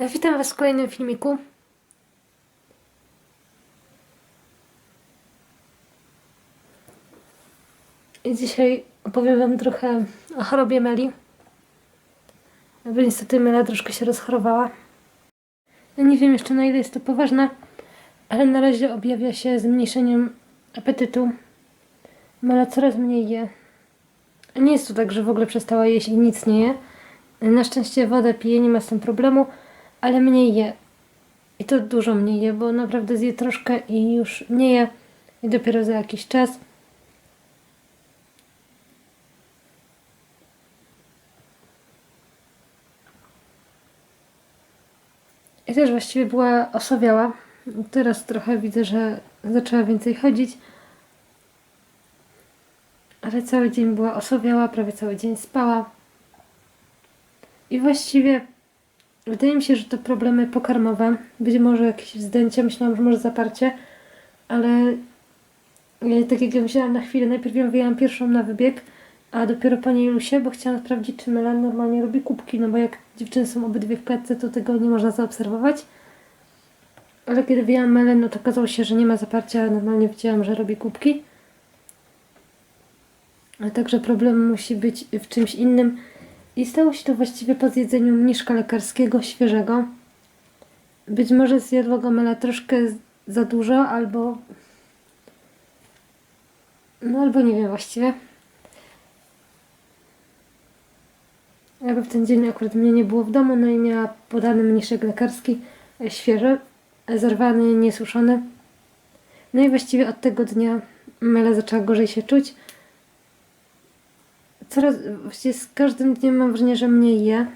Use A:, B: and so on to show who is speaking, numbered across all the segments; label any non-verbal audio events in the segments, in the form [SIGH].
A: Witam Was w kolejnym filmiku. I dzisiaj opowiem Wam trochę o chorobie Meli. Bo niestety Mela troszkę się rozchorowała. Nie wiem jeszcze na ile jest to poważne, ale na razie objawia się zmniejszeniem apetytu. Mela coraz mniej je. Nie jest to tak, że w ogóle przestała jeść i nic nie je. Na szczęście wodę pije, nie ma z tym problemu, ale mniej je. I to dużo mniej je, bo naprawdę zje troszkę i już nie je. I dopiero za jakiś czas. I też właściwie była osowiała. Teraz trochę widzę, że zaczęła więcej chodzić. Ale cały dzień była osowiała, prawie cały dzień spała. I właściwie wydaje mi się, że to problemy pokarmowe. Być może jakieś wzdęcie, myślałam, że może zaparcie, ale ja, tak jak ja wzięłam na chwilę, najpierw ją wyjęłam pierwszą na wybieg, a dopiero po niej Lusię, bo chciałam sprawdzić, czy Melan normalnie robi kubki, no bo jak dziewczyny są obydwie w klatce, to tego nie można zaobserwować. Ale kiedy wyjęłam Melen, no to okazało się, że nie ma zaparcia, normalnie widziałam, że robi kubki. Także problem musi być w czymś innym. I stało się to właściwie po zjedzeniu mniszka lekarskiego świeżego. Być może zjadła go Mela troszkę za dużo, albo... No albo nie wiem właściwie. Jakby w ten dzień akurat mnie nie było w domu, no i miała podany mniszek lekarski e, świeży, e, zerwany, niesuszony. No i właściwie od tego dnia Mela zaczęła gorzej się czuć coraz, właściwie z każdym dniem mam wrażenie, że mniej je.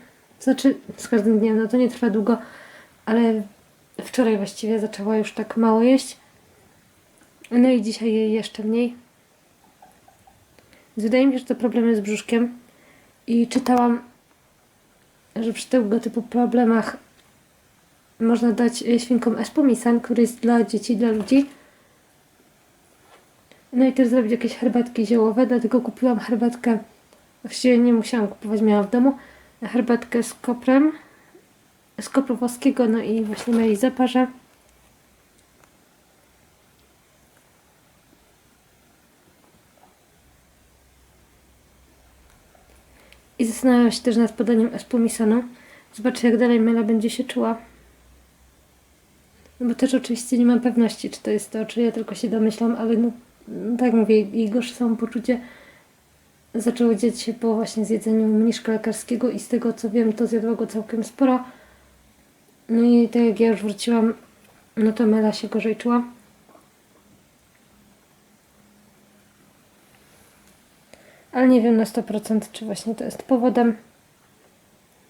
A: Znaczy, z każdym dniem, no to nie trwa długo, ale wczoraj właściwie zaczęła już tak mało jeść. No i dzisiaj jej jeszcze mniej. Więc Wydaje mi się, że to problemy z brzuszkiem. I czytałam, że przy tego typu problemach można dać e, świnkom espumisan, który jest dla dzieci, dla ludzi. No i też zrobić jakieś herbatki ziołowe, dlatego kupiłam herbatkę Właściwie nie musiałam kupować, miałam w domu herbatkę z koprem, z kopru włoskiego, no i właśnie jej zaparze. I zastanawiam się też nad podaniem espumisanu. Zobaczę, jak dalej Mela będzie się czuła. No bo też oczywiście nie mam pewności, czy to jest to, czy ja tylko się domyślam, ale no, tak mówię, jej gorsze samopoczucie zaczęło dziać się po właśnie zjedzeniu mniszka lekarskiego i z tego co wiem, to zjadła go całkiem sporo. No i tak jak ja już wróciłam, no to Mela się gorzej czuła. Ale nie wiem na 100% czy właśnie to jest powodem,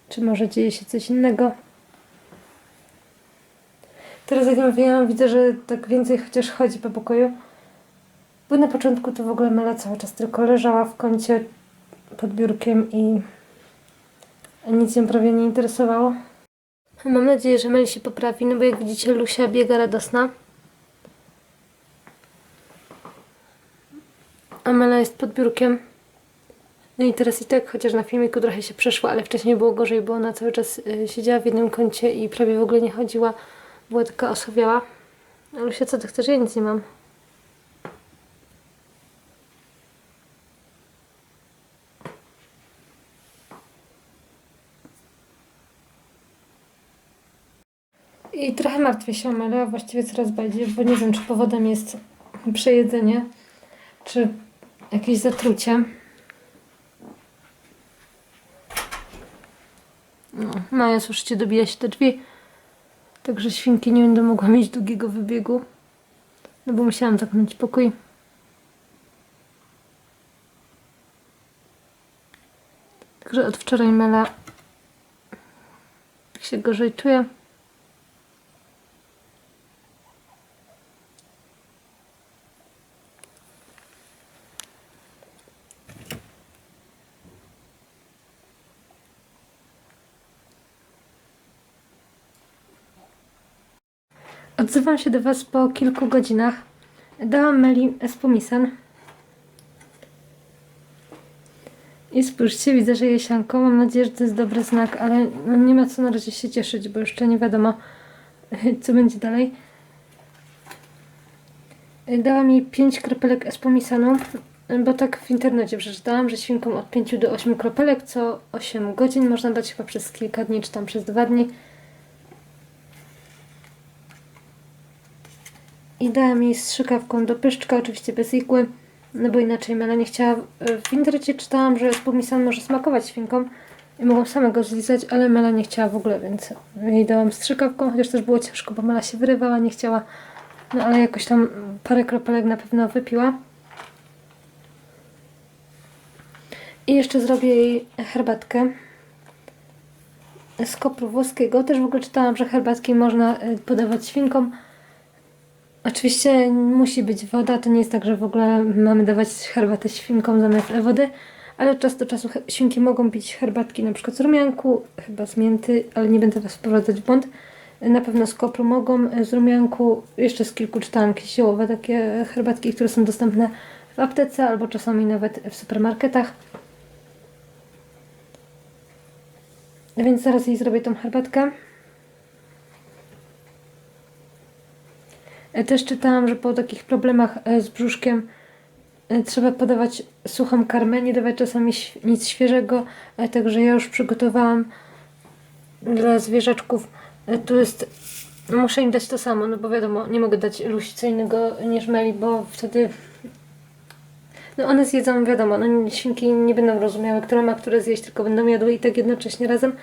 A: czy może dzieje się coś innego. Teraz jak wyjęłam, widzę, że tak więcej chociaż chodzi po pokoju. Bo na początku to w ogóle Mela cały czas tylko leżała w kącie pod biurkiem i nic ją prawie nie interesowało. Mam nadzieję, że Meli się poprawi, no bo jak widzicie Lusia biega radosna. A Mela jest pod biurkiem. No i teraz i tak, chociaż na filmiku trochę się przeszła, ale wcześniej było gorzej, bo ona cały czas y, siedziała w jednym kącie i prawie w ogóle nie chodziła. Była taka osowiała. A Lusia, co ty chcesz? Ja nic nie mam. I trochę martwię się o Melę, a właściwie coraz bardziej, bo nie wiem, czy powodem jest przejedzenie, czy jakieś zatrucie. No, Maja, słyszycie, dobija się do drzwi, także świnki nie będą mogły mieć długiego wybiegu, no bo musiałam zamknąć pokój. Także od wczoraj Mela się gorzej czuje. Odzywam się do Was po kilku godzinach. Dałam Meli espumisan. I spójrzcie, widzę, że jesianko. Mam nadzieję, że to jest dobry znak, ale no nie ma co na razie się cieszyć, bo jeszcze nie wiadomo, [LAUGHS] co będzie dalej. Dała mi 5 kropelek espumisanu, bo tak w internecie przeczytałam, że świnkom od 5 do 8 kropelek co 8 godzin można dać chyba przez kilka dni, czy tam przez 2 dni. I dałam jej strzykawką do pyszczka, oczywiście bez igły, no bo inaczej Mela nie chciała. W internecie czytałam, że espumisan może smakować świnkom i mogą same go zlizać, ale Mela nie chciała w ogóle, więc jej dałam strzykawką, chociaż też było ciężko, bo Mela się wyrywała, nie chciała. No ale jakoś tam parę kropelek na pewno wypiła. I jeszcze zrobię jej herbatkę z kopru włoskiego. Też w ogóle czytałam, że herbatki można y, podawać świnkom. Oczywiście musi być woda, to nie jest tak, że w ogóle mamy dawać herbatę świnkom zamiast wody, ale od czasu do czasu świnki mogą pić herbatki na przykład z rumianku, chyba z mięty, ale nie będę Was wprowadzać w błąd. Na pewno z kopru mogą, e, z rumianku, jeszcze z kilku czytałam jakieś ziołowe takie herbatki, które są dostępne w aptece albo czasami nawet w supermarketach. Więc zaraz jej zrobię tą herbatkę. Też czytałam, że po takich problemach e, z brzuszkiem e, trzeba podawać suchą karmę, nie dawać czasami nic świeżego. E, Także ja już przygotowałam dla zwierzaczków. E, Tu jest, muszę im dać to samo, no bo wiadomo, nie mogę dać Lusi co innego niż Meli, bo wtedy no one zjedzą, wiadomo, no świnki nie będą rozumiały, która ma które zjeść, tylko będą jadły i tak jednocześnie razem.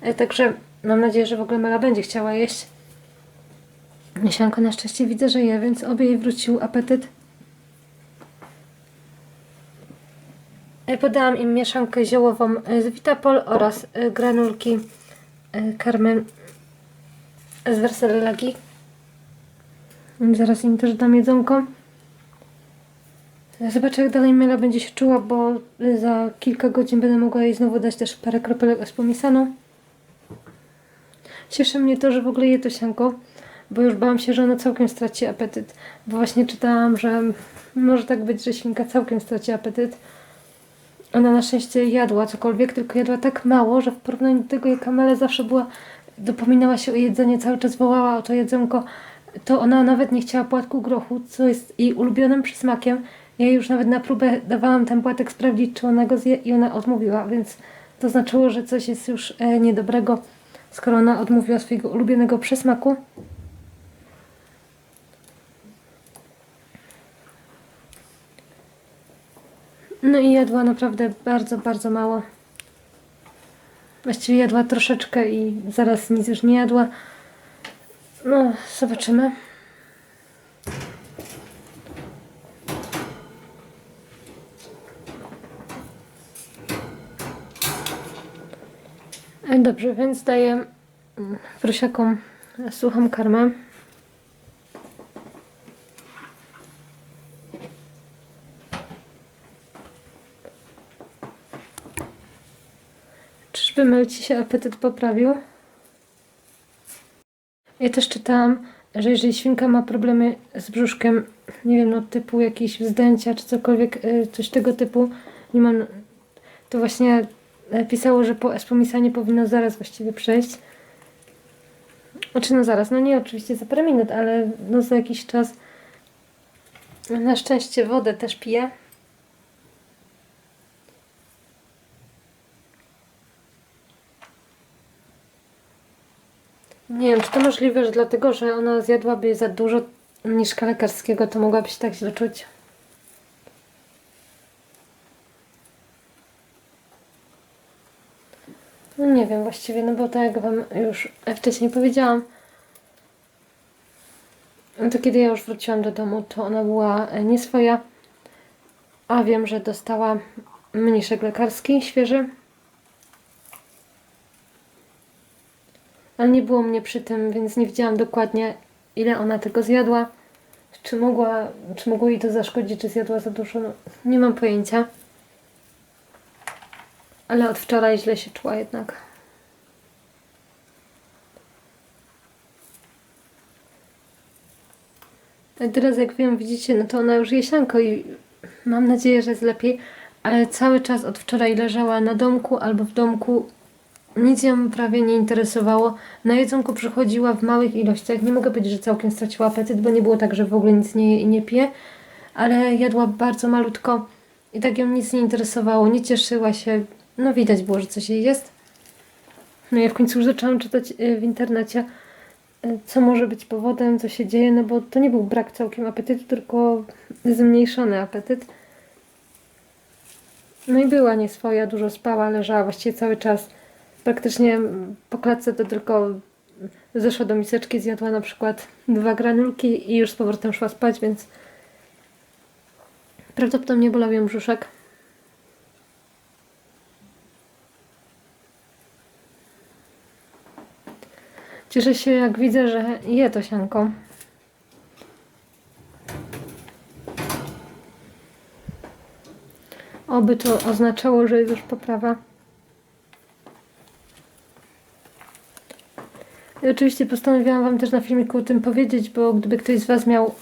A: E, Także mam nadzieję, że w ogóle Mela będzie chciała jeść. Miesianko na szczęście widzę, że je, więc obie jej wrócił apetyt. E, Podałam im mieszankę ziołową e, z Vitapol oraz e, granulki karmy z Versellagi. Zaraz im też dam jedzonko. Zobaczę, jak dalej Mela będzie się czuła, bo za kilka godzin będę mogła jej znowu dać też parę kropelek espumisanu. Cieszy mnie to, że w ogóle je to sianko, bo już bałam się, że ona całkiem straci apetyt. Bo właśnie czytałam, że może tak być, że świnka całkiem straci apetyt. Ona na szczęście jadła cokolwiek, tylko jadła tak mało, że w porównaniu do tego, jak Amele zawsze była, dopominała się o jedzenie, cały czas wołała o to jedzonko, to ona nawet nie chciała płatku grochu, co jest jej ulubionym przysmakiem. Ja już nawet na próbę dawałam ten płatek sprawdzić, czy ona go zje i ona odmówiła, więc to znaczyło, że coś jest już e, niedobrego, skoro ona odmówiła swojego ulubionego przysmaku. No i jadła naprawdę bardzo, bardzo mało. Właściwie jadła troszeczkę i zaraz nic już nie jadła. No, zobaczymy. E, Dobrze, więc daję mm, prosiakom suchą karmę. Czyżby Melci się apetyt poprawił? Ja też czytałam, że jeżeli świnka ma problemy z brzuszkiem, nie wiem, no typu jakieś wzdęcia czy cokolwiek, y, coś tego typu, nie mam, to właśnie pisało, że po espumisanie powinno zaraz właściwie przejść. Znaczy no zaraz, no nie oczywiście za parę minut, ale no za jakiś czas. Na szczęście wodę też piję. Nie wiem, czy to możliwe, że dlatego, że ona zjadłaby za dużo niżka lekarskiego, to mogłaby się tak źle czuć. No nie wiem właściwie, no bo tak jak Wam już wcześniej powiedziałam, no to kiedy ja już wróciłam do domu, to ona była e, nieswoja, a wiem, że dostała mniszek lekarski, świeży. Ale nie było mnie przy tym, więc nie wiedziałam dokładnie, ile ona tego zjadła. Czy mogła, czy mogło jej to zaszkodzić, czy zjadła za dużo, no, nie mam pojęcia. Ale od wczoraj źle się czuła jednak. A teraz jak wiem, widzicie, no to ona już jesianko i mam nadzieję, że jest lepiej. ale cały czas od wczoraj leżała na domku albo w domku. Nic ją prawie nie interesowało. Na jedzonku przychodziła w małych ilościach. Nie mogę powiedzieć, że całkiem straciła apetyt, bo nie było tak, że w ogóle nic nie je i nie pije, ale jadła bardzo malutko i tak ją nic nie interesowało, nie cieszyła się. No widać było, że coś jej jest. No ja w końcu już zaczęłam czytać y, w internecie, y, co może być powodem, co się dzieje, no bo to nie był brak całkiem apetytu, tylko zmniejszony apetyt. No i była nieswoja, dużo spała, leżała właściwie cały czas. Praktycznie po klatce to tylko zeszła do miseczki, zjadła na przykład dwa granulki i już z powrotem szła spać, więc prawdopodobnie bolał ją brzuszek. Cieszę się, jak widzę, że je to sianko. Oby to oznaczało, że jest już poprawa. I oczywiście postanowiłam Wam też na filmiku o tym powiedzieć, bo gdyby ktoś z Was miał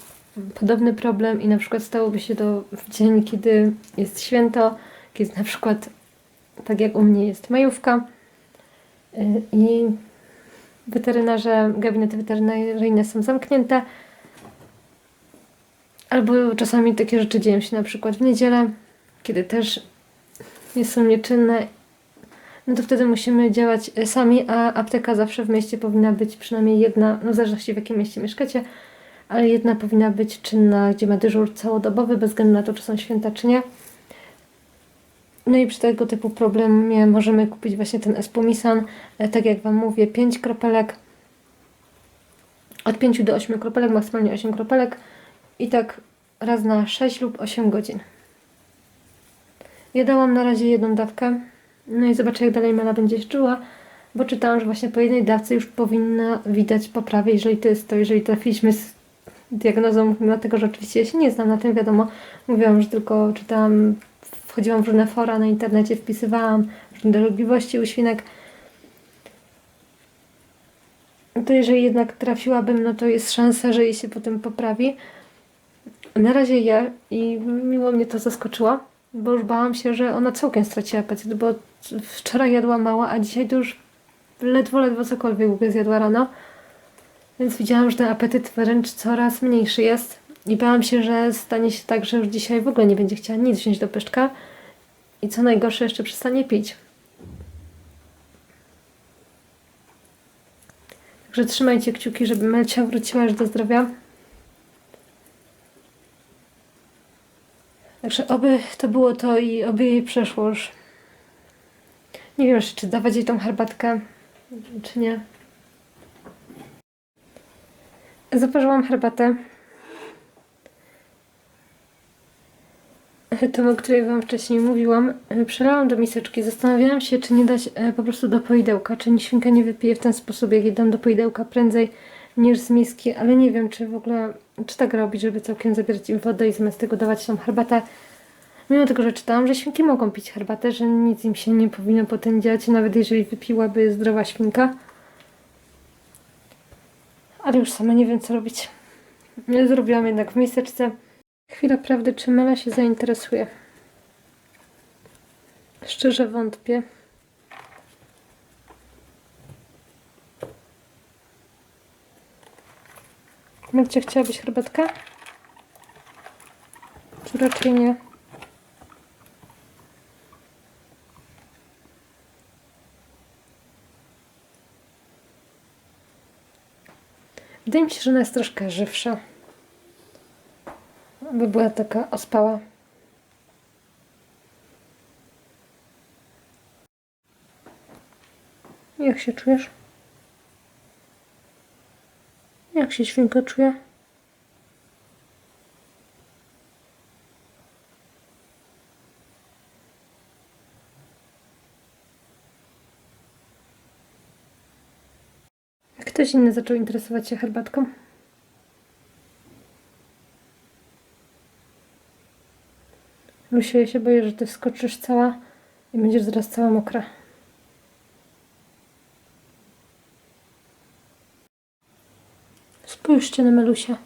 A: podobny problem i na przykład stałoby się to w dzień, kiedy jest święto, kiedy na przykład, tak jak u mnie jest majówka y, i weterynarze, gabinety weterynaryjne są zamknięte, albo czasami takie rzeczy dzieją się na przykład w niedzielę, kiedy też nie są nieczynne, no to wtedy musimy działać e, sami, a apteka zawsze w mieście powinna być przynajmniej jedna, no w zależności w jakim mieście mieszkacie, ale jedna powinna być czynna, gdzie ma dyżur całodobowy, bez względu na to, czy są święta, czy nie. No i przy tego typu problemie możemy kupić właśnie ten Espumisan, e, tak jak Wam mówię, 5 kropelek, od 5 do 8 kropelek, maksymalnie 8 kropelek i tak raz na 6 lub 8 godzin. Ja dałam na razie jedną dawkę, no i zobaczę jak dalej Mela będzie się czuła, bo czytałam, że właśnie po jednej dawce już powinna widać poprawę, jeżeli to jest to, jeżeli trafiliśmy z diagnozą, dlatego że oczywiście ja się nie znam na tym, wiadomo, mówiłam, że tylko czytałam, wchodziłam w różne fora na internecie, wpisywałam różne dolegliwości u świnek. To jeżeli jednak trafiłabym, no to jest szansa, że jej się potem poprawi. Na razie je i miło mnie to zaskoczyło, bo już bałam się, że ona całkiem straciła apetyt, bo wczoraj jadła mało, a dzisiaj to już ledwo, ledwo cokolwiek w zjadła rano. Więc widziałam, że ten apetyt wręcz coraz mniejszy jest. I bałam się, że stanie się tak, że już dzisiaj w ogóle nie będzie chciała nic wziąć do pyszczka. I co najgorsze, jeszcze przestanie pić. Także trzymajcie kciuki, żeby Melcia wróciła już do zdrowia. Także oby to było to i oby jej przeszło już. Nie wiem jeszcze, czy dawać jej tą herbatkę, czy nie. Zaparzyłam herbatę. Tą, o której Wam wcześniej mówiłam. Przelałam do miseczki. Zastanawiałam się, czy nie dać e, po prostu do poidełka. Czy świnka nie wypije w ten sposób, jak jej dam do poidełka prędzej niż z miski. Ale nie wiem, czy w ogóle, czy tak robić, żeby całkiem zabierać im wodę i zamiast tego dawać tą herbatę. Mimo tego, że czytałam, że świnki mogą pić herbatę, że nic im się nie powinno potem dziać, nawet jeżeli wypiłaby zdrowa świnka. Ale już sama nie wiem, co robić. Ja zrobiłam jednak w miseczce. Chwila prawdy, czy Mela się zainteresuje. Szczerze wątpię. Melcia, chciałabyś herbatkę? Czy raczej nie? Wydaje mi się, że ona jest troszkę żywsza. By była taka ospała. Jak się czujesz? Jak się świnka czuje? Ktoś inny zaczął interesować się herbatką? Lusia, ja się boję, że ty wskoczysz cała i będziesz zaraz cała mokra. Spójrzcie na Melusia.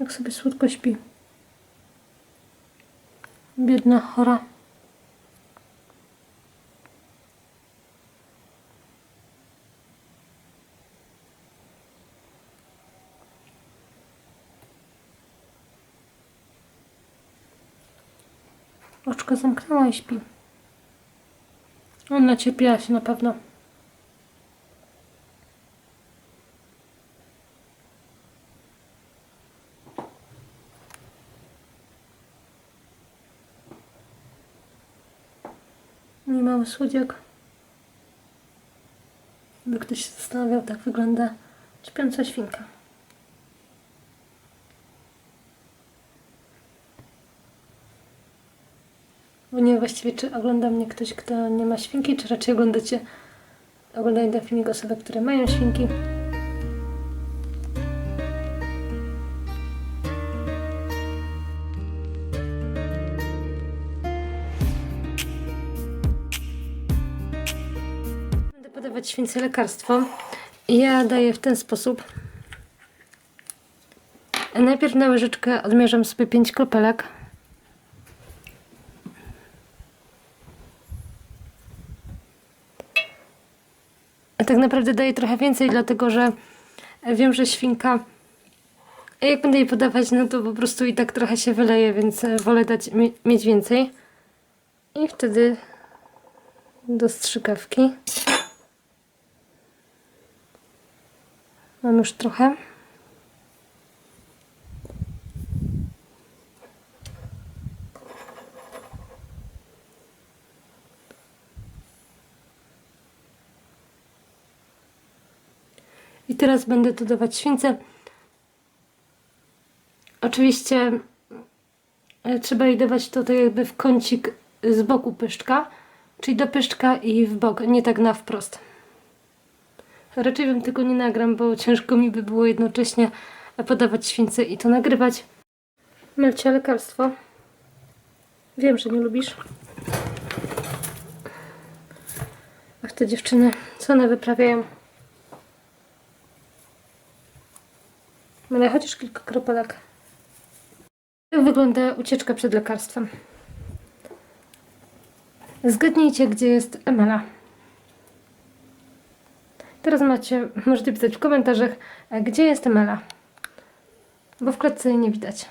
A: Jak sobie słodko śpi. Biedna, chora. Oczko zamknęła i śpi. Ona cierpiała się na pewno. Mój mały słodziak. By ktoś się zastanawiał, tak wygląda śpiąca świnka. Właściwie, czy ogląda mnie ktoś, kto nie ma świnki, czy raczej oglądacie, oglądają ten filmik osoby, które mają świnki. Będę podawać śwince lekarstwo. Ja daję w ten sposób. Najpierw na łyżeczkę odmierzam sobie 5 kropelek. Tak naprawdę daję trochę więcej, dlatego że wiem, że świnka, jak będę jej podawać, no to po prostu i tak trochę się wyleje, więc wolę dać, mie- mieć więcej. I wtedy do strzykawki. Mam już trochę. Teraz będę dodawać śwince. Oczywiście e, trzeba jej dawać to tak jakby w kącik z boku pyszczka, czyli do pyszczka i w bok, nie tak na wprost. Raczej bym tego nie nagram, bo ciężko mi by było jednocześnie podawać śwince i to nagrywać. Melcia lekarstwo. Wiem, że nie lubisz. Ach, te dziewczyny, co one wyprawiają? Mele chociaż kilka kropelek. Jak wygląda ucieczka przed lekarstwem? Zgadnijcie, gdzie jest Emela. Teraz macie, możecie pisać w komentarzach, gdzie jest Emela. Bo w klatce jej nie widać.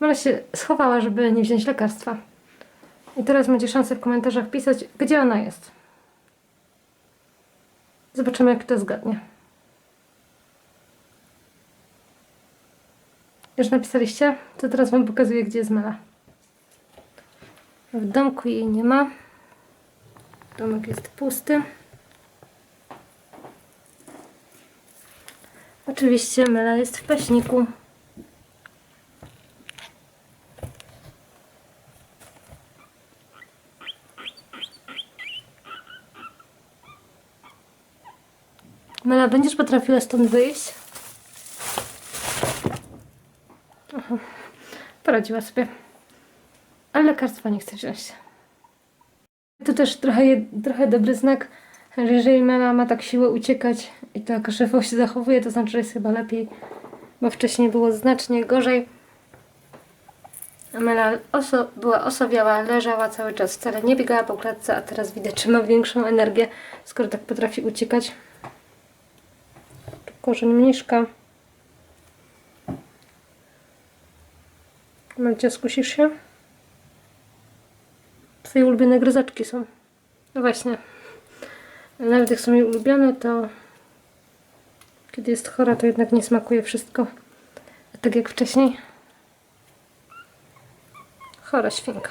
A: Mela się schowała, żeby nie wziąć lekarstwa. I teraz macie szansę w komentarzach pisać, gdzie ona jest. Zobaczymy, jak to zgadnie. Już napisaliście? To teraz Wam pokazuję, gdzie jest Mela. W domku jej nie ma. Domek jest pusty. Oczywiście Mela jest w paśniku. Mela, będziesz potrafiła stąd wyjść? Poradziła sobie. Ale lekarstwa nie chce wziąć. To też trochę, trochę dobry znak, że jeżeli Mela ma tak siłę uciekać i tak żywo się zachowuje, to znaczy, że jest chyba lepiej, bo wcześniej było znacznie gorzej. A Mela oso, była osowiała, leżała cały czas, wcale nie biegała po klatce, a teraz widać, że ma większą energię, skoro tak potrafi uciekać. Korzeń mniszka. Melcia, skusisz się? Twoje ulubione gryzaczki są. No właśnie. Nawet jak są jej ulubione, to kiedy jest chora, to jednak nie smakuje wszystko. Tak jak wcześniej. Chora świnka.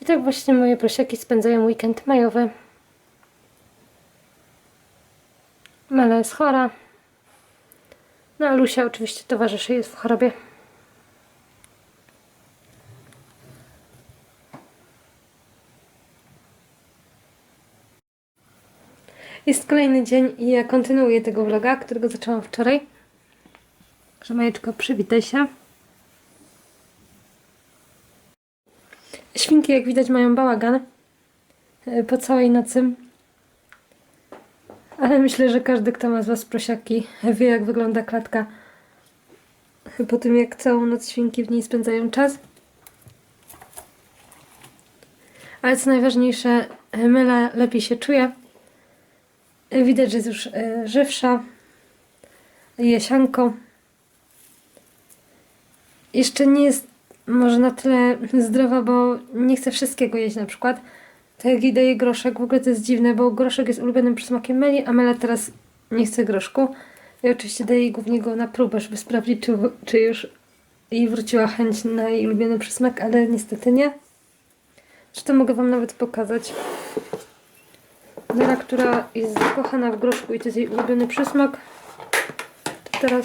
A: I tak właśnie moje prosiaki spędzają weekend majowy. Mela jest chora. No a Lusia oczywiście towarzyszy jest w chorobie. Jest kolejny dzień i ja kontynuuję tego vloga, którego zaczęłam wczoraj. Że Majeczko, przywitaj się. Świnki, jak widać, mają bałagan e, po całej nocy. Ale myślę, że każdy, kto ma z Was prosiaki, wie, jak wygląda klatka po tym, jak całą noc świnki w niej spędzają czas. Ale co najważniejsze, Mela lepiej się czuje. Widać, że jest już e, żywsza. jesianko. Jeszcze nie jest może na tyle zdrowa, bo nie chcę wszystkiego jeść na przykład. Tak jej daję groszek, w ogóle to jest dziwne, bo groszek jest ulubionym przysmakiem Meli, a Mela teraz nie chce groszku. I oczywiście daję jej głównie go na próbę, żeby sprawdzić, czy, czy już jej wróciła chęć na jej ulubiony przysmak, ale niestety nie. Zresztą mogę Wam nawet pokazać. Nora, która jest zakochana w groszku i to jest jej ulubiony przysmak, to teraz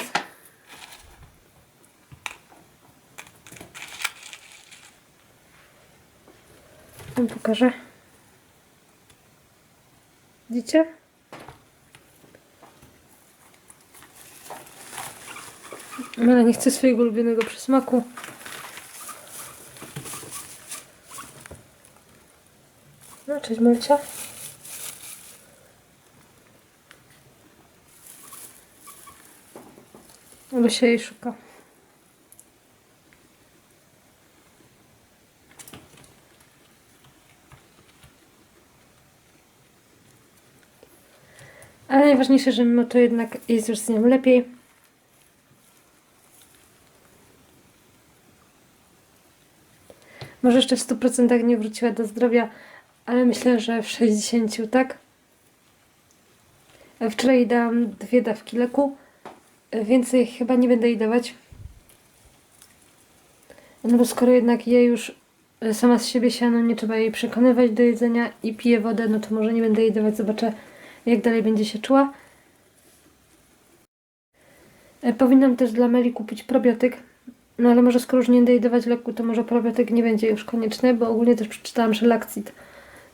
A: Wam pokażę. Widzicie? Mela nie chce swojego ulubionego przysmaku. No, cześć Melcia. Ale się jej szuka. Ale najważniejsze, że mimo to jednak jest już z nią lepiej. Może jeszcze w 100% nie wróciła do zdrowia, ale myślę, że w 60%, tak? Wczoraj jej dałam dwie dawki leku. Więcej chyba nie będę jej dawać. No bo skoro jednak je już e, sama z siebie siano, nie trzeba jej przekonywać do jedzenia i pije wodę, no to może nie będę jej dawać. Zobaczę, jak dalej będzie się czuła. E, Powinnam też dla Meli kupić probiotyk. No ale może skoro już nie będę jej dawać leku, to może probiotyk nie będzie już konieczny, bo ogólnie też przeczytałam, że lakcit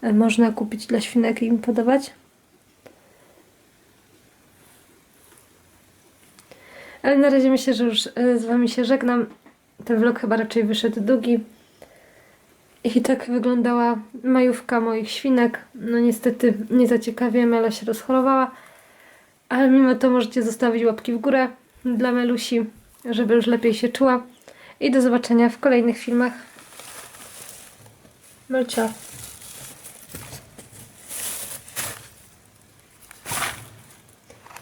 A: e, można kupić dla świnek i im podawać. Ale na razie myślę, że już e, z Wami się żegnam. Ten vlog chyba raczej wyszedł długi. I tak wyglądała majówka moich świnek. No niestety nie zaciekawie, Mela się rozchorowała. Ale mimo to możecie zostawić łapki w górę dla Melusi, żeby już lepiej się czuła. I do zobaczenia w kolejnych filmach. Melcia.